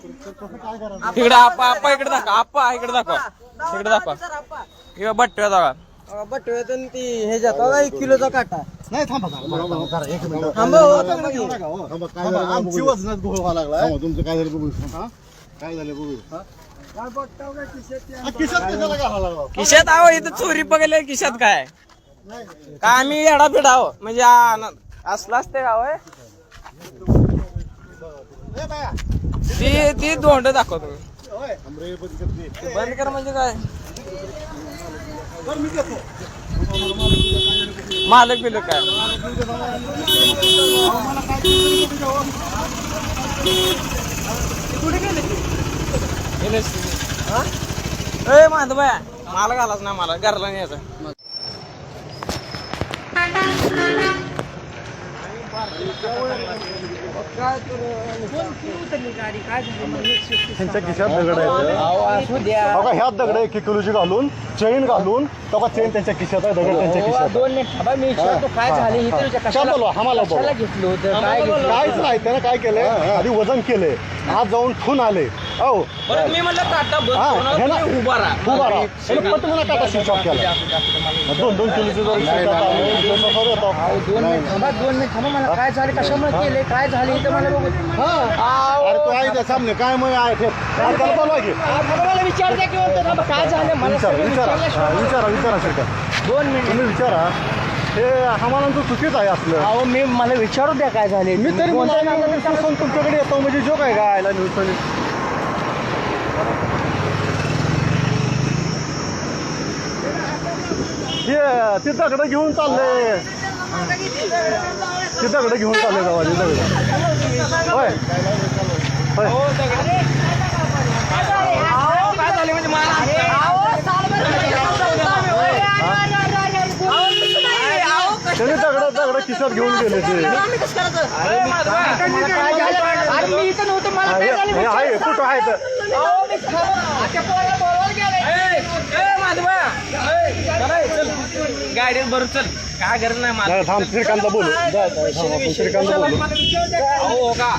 इकडे आप्पा आप्पा इकडे दाखवा आप्पा इकडे दाखवा. इकडे दाखवा. इकडे बट्ट्या दाखवा बटव्यातून ती हे जातो एक किलोचा काटा. नाही थांबा एक मिनिट. थांबा, हो, आमची वजनात तुमचं काय झालं बघू? हा? काय झालं बघू? आहो इथं चोरी बघायला खिशात काय? का आम्ही येडा आहो. म्हणजे असलं असते गाव. ती ती दोंड दाखवतो बंद कर ते. बंद कर म्हणजे काय. मालक बिलक काय गेले असतील. ए माधबाया मला घालाच ना मला घरला न्यायचं त्यांच्या खिशात दगड आहेत ह्यात दगड एक एक किलोची घालून चेन घालून बघा चेन त्यांच्या खिशात आहे दगड त्यांच्या खिशात आहे. दोन मिनिट काय झाले? आम्हाला काहीच नाही त्यानं काय केलंय? आधी वजन केलंय. आज जाऊन ठून आले. हो बरं मी म्हणलं टाटा हा, तुम्ही उभा राहा. उभा राहा. टाटा स्विच ऑफ केला दोन दोन किलोची जर शिकायचं आलं, दोन. दोन मिनिट थांबा दोन मिनिट थांबा मला. काय झाले कशामुळे केले काय झाले इथं मला बघू हा. अरे तो आहे त्या सामने काय मग आहे ते? काय त्याला बोलवा की. की थांबा. काय झालं मला विचारा सगळं विचारा. विचारल्याशिवाय- विचारा विचारा दोन मिनिट. तुम्ही विचारा. हे आम्हाला तो चुकीच आहे असलं. अहो मी मला विचारू द्या काय झाले. मी तरी कोणत्या नावाने तुमच्याकडे येतो म्हणजे जो काय गायला न्यूज पण हे ते दगड घेऊन चालले ते दगड घेऊन चालले गावा ते दगड. होय. होय अहो, काय झाले म्हणजे मला त्याने दगड दगड खिशात घेऊन गेले ते. अरे माधवा काय झालं? अरे मी इथं नव्हतं मला हा, आहे कुठं आहे तर गाडीत बरं चल. काय गरज नाही मला नाही, थांब श्रीकांतला बोलू. जा, जा, थांब, आपण श्रीकांतला बोलू. हो का?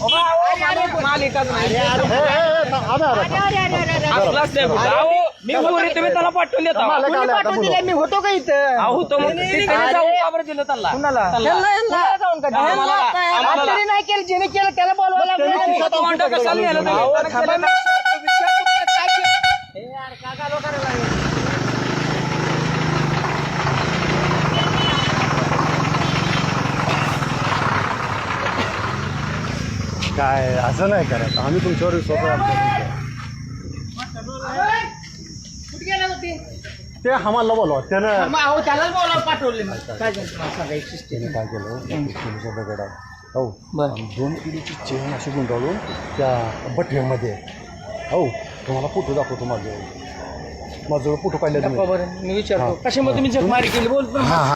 हो मालिकाच नाही. हे, हे, हे, थांब, आम्ही आलो, थांब. असलाच नाही कुठं. अहो मी पोरी तुम्ही त्याला पाठवून देता कोणी आले, आता पाठवून बोलू. दिलंय? मी होतो का इथं अहो तो मग तिकडे जाऊन का बरं दिलं त्याला कुणाला? त्याला. कुणाला जाऊन का? आम्हाला- आम्हाला- आम्हाला- आम्ही नाही केलं केलं त्याला बोलवायला त्याने लागलो. खिशात तो अंडा कशाला नेलं तुम्ही? अहो, त्यानं थांबा, केलं मी विचारतो, विचारतो मला काय केलं. हे यार, का गालो करायला लागले? काय असं नाही करायचं आम्ही तुमच्यावर विश्वास आहे आमचा. ते. आम्हाला बोलवा त्यानं मग अहो, त्यालाच बोलावं पाठवले मग. काय झालं? तुम्हाला सांगा, एक. त्याने काय केलं? दगड हो बरं. दोन किलोची चेन अशी गुंडाळून त्या बठ्यामध्ये हो तुम्हाला फोटो दाखवतो माझे माझं फोटो काढले तुम्ही बरं, मी विचारतो. हा. कशामुळे तुम्ही जगमारी केली? बोल. हा हा.